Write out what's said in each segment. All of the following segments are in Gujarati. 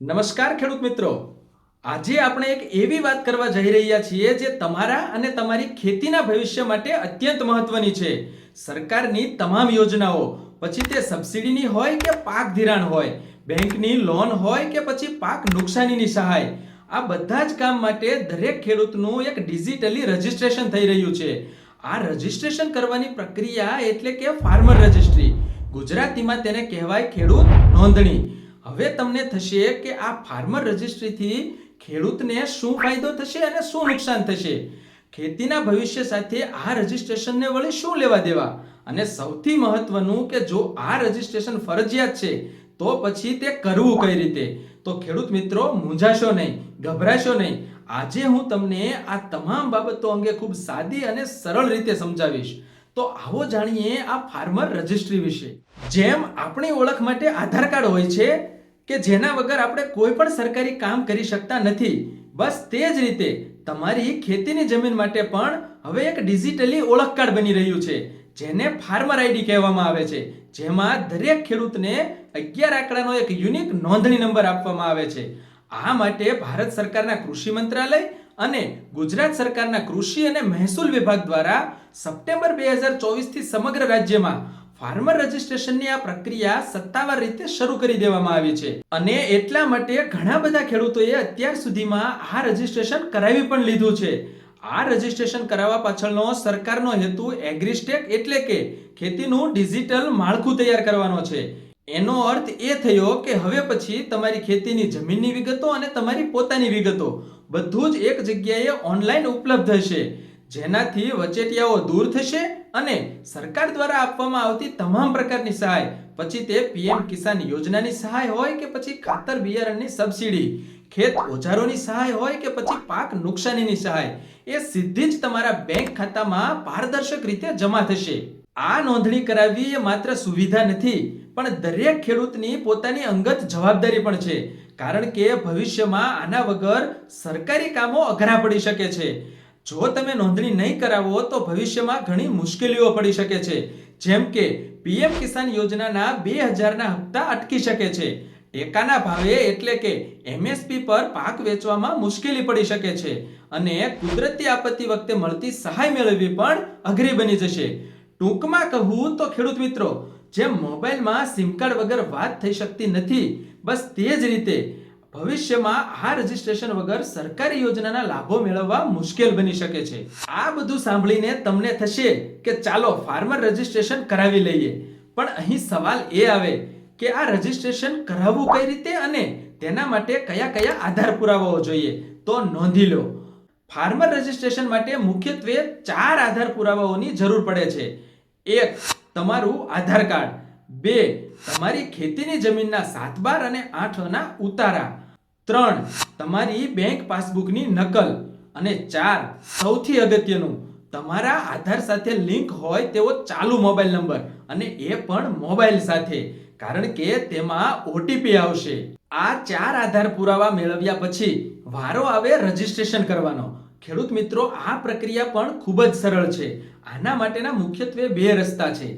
નમસ્કાર ખેડૂત મિત્રો. આજે આપણે એક એવી વાત કરવા જઈ રહ્યા છીએ જે તમારા અને તમારી ખેતીના ભવિષ્ય માટે અત્યંત મહત્વની છે. સરકારની તમામ યોજનાઓ, પછી તે સબસિડીની હોય કે પાક ધિરાણ હોય, બેંકની લોન હોય કે પછી પાક નુકસાનીની સહાય, આ બધા જ કામ માટે દરેક ખેડૂતનું એક ડિજિટલી રજિસ્ટ્રેશન થઈ રહ્યું છે. આ રજીસ્ટ્રેશન કરવાની પ્રક્રિયા એટલે કે ફાર્મર રજિસ્ટ્રી. ગુજરાતીમાં તેને કહેવાય ખેડૂત નોંધણી. હવે તમને થશે કે આ ફાર્મર રજિસ્ટ્રીથી ખેડૂતને શું ફાયદો થશે અને શું નુકસાન થશે? ખેતીના ભવિષ્ય સાથે આ રજિસ્ટ્રેશનને વળી શું લેવા દેવા? અને સૌથી મહત્વનું કે જો આ રજિસ્ટ્રેશન ફરજિયાત છે, તો પછી તે કરવું કઈ રીતે? તો ખેડૂત મિત્રો, મૂંઝાશો નહીં, ગભરાશો નહીં. આજે હું તમને આ તમામ બાબતો અંગે ખૂબ સાદી અને સરળ રીતે સમજાવીશ. તો આવો જાણીએ આ ફાર્મર રજિસ્ટ્રી વિશે. જેમ આપણી ઓળખ માટે આધાર કાર્ડ હોય છે, કે જેના વગર આપણે કોઈ પણ સરકારી કામ કરી શકતા નથી. બસ તે જ રીતે તમારી ખેતીની જમીન માટે પણ હવે એક ડિજિટલી ઓળખ કાર્ડ બની રહ્યું છે, જેને ફાર્મર આઈડી કહેવામાં આવે છે. જેમાં દરેક ખેડૂતને અગિયાર આંકડાનો એક યુનિક નોંધણી નંબર આપવામાં આવે છે. આ માટે ભારત સરકારના કૃષિ મંત્રાલય અને ગુજરાત સરકારના કૃષિ અને મહેસૂલ વિભાગ દ્વારા સપ્ટેમ્બર બે હજાર ચોવીસથી સમગ્ર રાજ્યમાં ફાર્મર રજિસ્ટ્રેશનની આ પ્રક્રિયા સત્તાવાર રીતે શરૂ કરી દેવામાં આવી છે. અને એટલા માટે ઘણા બધા ખેડૂતોએ અત્યાર સુધીમાં આ રજિસ્ટ્રેશન કરાવી પણ લીધું છે. આ રજિસ્ટ્રેશન કરાવવા પાછળનો સરકારનો હેતુ એગ્રીસ્ટેક એટલે કે ખેતીનું ડિજિટલ માળખું તૈયાર કરવાનો છે. એનો અર્થ એ થયો કે હવે પછી તમારી ખેતીની જમીનની વિગતો અને તમારી પોતાની વિગતો બધું જ એક જગ્યાએ ઓનલાઈન ઉપલબ્ધ હશે. જેનાથી વચેટિયાઓ દૂર થશે અને સરકાર દ્વારા આપવામાં આવતી તમામ પ્રકારની સહાય, પછી તે પીએમ કિસાન યોજનાની સહાય હોય કે પછી ખાતર બિયારણની સબસિડી, ખેત ઓજારોની સહાય હોય કે પછી પાક નુકસાનીની સહાય, એ સીધી જ તમારા બેંક ખાતામાં પારદર્શક રીતે જમા થશે. આ નોંધણી કરાવવી એ માત્ર સુવિધા નથી પણ દરેક ખેડૂતની પોતાની અંગત જવાબદારી પણ છે. કારણ કે ભવિષ્યમાં આના વગર સરકારી કામો અઘરા પડી શકે છે. જો તમે નોંધણી નહીં કરાવો તો ભવિષ્યમાં ઘણી મુશ્કેલીઓ પડી શકે છે. જેમ કે પીએમ કિસાન યોજનાના બે હજારના હપ્તા અટકી શકે છે. ટેકાના ભાવે એટલે કે એમએસપી પર પાક વેચવામાં મુશ્કેલી પડી શકે છે અને કુદરતી આપત્તિ વખતે મળતી સહાય મેળવવી પણ અઘરી બની જશે. ટૂંકમાં કહું તો ખેડૂત મિત્રો જેમ મોબાઈલમાં સિમ કાર્ડ વગર વાત થઈ શકતી નથી, બસ તે જ રીતે ભવિષ્યમાં આ રજિસ્ટ્રેશન વગર સરકારી યોજનાના લાભો મેળવવા મુશ્કેલ બની શકે છે. આ બધું સાંભળીને તમને થશે કે ચાલો ફાર્મર રજિસ્ટ્રેશન કરાવી લઈએ. પણ અહીં સવાલ એ આવે કે આ રજિસ્ટ્રેશન કરાવવું કઈ રીતે અને તેના માટે કયા કયા આધાર પુરાવાઓ જોઈએ? તો નોંધી લો. ફાર્મર રજિસ્ટ્રેશન માટે મુખ્યત્વે ચાર આધાર પુરાવાઓની જરૂર પડે છે. એક તમારું આધાર કાર્ડ. બે, તમારી ખેતીની જમીનના સાત બાર અને આઠના ઉતારા. ત્રણ, તમારી બેંક પાસબુકની નકલ. અને ચાર, સૌથી અગત્યનું, તમારા આધાર સાથે લિંક હોય તેવો ચાલુ મોબાઈલ નંબર અને એ પણ મોબાઈલ સાથે, કારણ કે તેમાં ઓટીપી આવશે. આ ચાર આધાર પુરાવા મેળવ્યા પછી, વારો આવે રજીસ્ટ્રેશન કરવાનો. ખેડૂત મિત્રો, આ પ્રક્રિયા પણ ખૂબ જ સરળ છે. આના માટેના મુખ્યત્વે બે રસ્તા છે.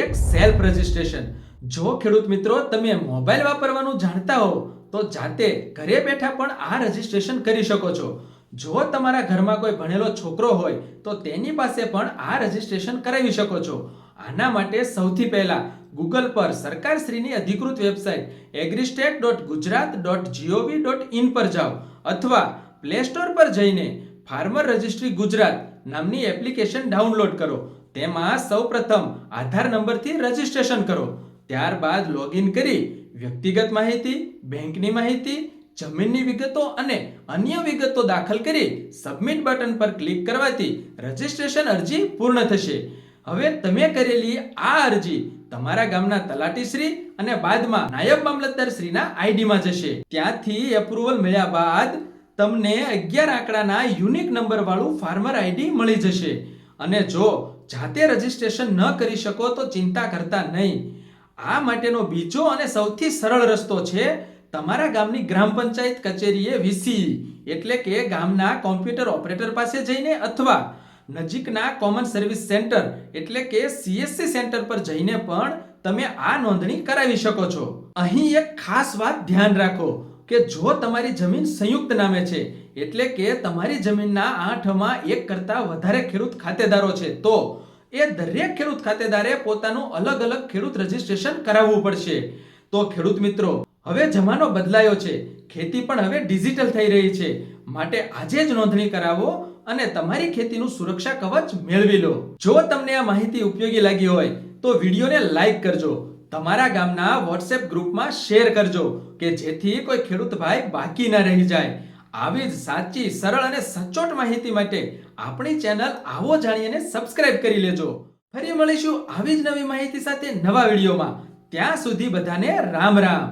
એક સેલ્ફ રજિસ્ટ્રેશન જો ખેડૂત મિત્રો, તમે મોબાઈલ વાપરવાનું જાણતા હો, તો જાતે ઘરે બેઠા પણ આ રજીસ્ટ્રેશન કરી શકો છો. જો તમારા ઘરમાં કોઈ ભણેલો છોકરો હોય, તો તેની પાસે પણ આ રજિસ્ટ્રેશન કરાવી શકો છો. આના માટે સૌથી પહેલા ગૂગલ પર સરકારશ્રીની અધિકૃત website agristack dot Gujarat dot G O V dot in પર જાઓ અથવા પ્લે સ્ટોર પર જઈને ફાર્મર રજિસ્ટ્રી ગુજરાત નામની એપ્લિકેશન ડાઉનલોડ કરો. તેમાં સૌપ્રથમ આધાર નંબરથી રજીસ્ટ્રેશન કરો. ત્યારબાદ લોગિન કરી વ્યક્તિગત માહિતી, બેંકની માહિતી, જમીનની વિગતો અને અન્ય વિગતો દાખલ કરી સબમિટ બટન પર ક્લિક કરવાથી રજિસ્ટ્રેશન અરજી પૂર્ણ થશે. હવે તમે કરેલી આ અરજી તમારા ગામના તલાટીશ્રી અને બાદમાં નાયબ મામલતદાર શ્રીના આઈડીમાં જશે. ત્યાંથી એપ્રુવલ મળ્યા બાદ તમને અગિયાર આંકડાના યુનિક નંબરવાળું ફાર્મર આઈડી મળી જશે. અને જો જાતે રજિસ્ટ્રેશન ન કરી શકો તો ચિંતા કરતા નહીં. આ માટેનો બીજો અને સૌથી સરળ રસ્તો છે તમારા ગામની ગ્રામ પંચાયત કચેરીએ વીસી એટલે કે ગામના કોમ્પ્યુટર ઓપરેટર પાસે જઈને અથવા નજીકના કોમન સર્વિસ સેન્ટર એટલે કે સીએસસી સેન્ટર પર જઈને પણ તમે આ નોંધણી કરાવી શકો છો. અહીં એક ખાસ વાત ધ્યાન રાખો. કે જો તમારી જમીન સંયુક્ત નામે છે, એટલે કે તમારી જમીનના આઠમાં એક કરતાં વધારે ખેડૂત ખાતેદારો છે, તો એ દરેક ખેડૂત ખાતેદારે પોતાનું અલગ અલગ ખેડૂત રજીસ્ટ્રેશન કરાવવું પડશે. તો ખેડૂત મિત્રો, હવે જમાનો બદલાયો છે, ખેતી પણ હવે ડિજિટલ થઈ રહી છે, માટે આજે જ નોંધણી કરાવો અને તમારી ખેતીનું સુરક્ષા કવચ મેળવી લો. જો તમને આ માહિતી ઉપયોગી લાગી હોય, તો વિડીયોને લાઈક કરજો તમારા ગામના વોટ્સએપ ગ્રુપમાં શેર કરજો કે જેથી કોઈ ખેડૂત ભાઈ બાકી ન રહી જાય. આવી જ સાચી, સરળ અને સચોટ માહિતી માટે આપણી ચેનલ આવો જાણીને સબસ્ક્રાઇબ કરી લેજો. ફરી મળીશું આવી જ નવી માહિતી સાથે નવા વિડીયોમાં. ત્યાં સુધી બધાને રામ રામ.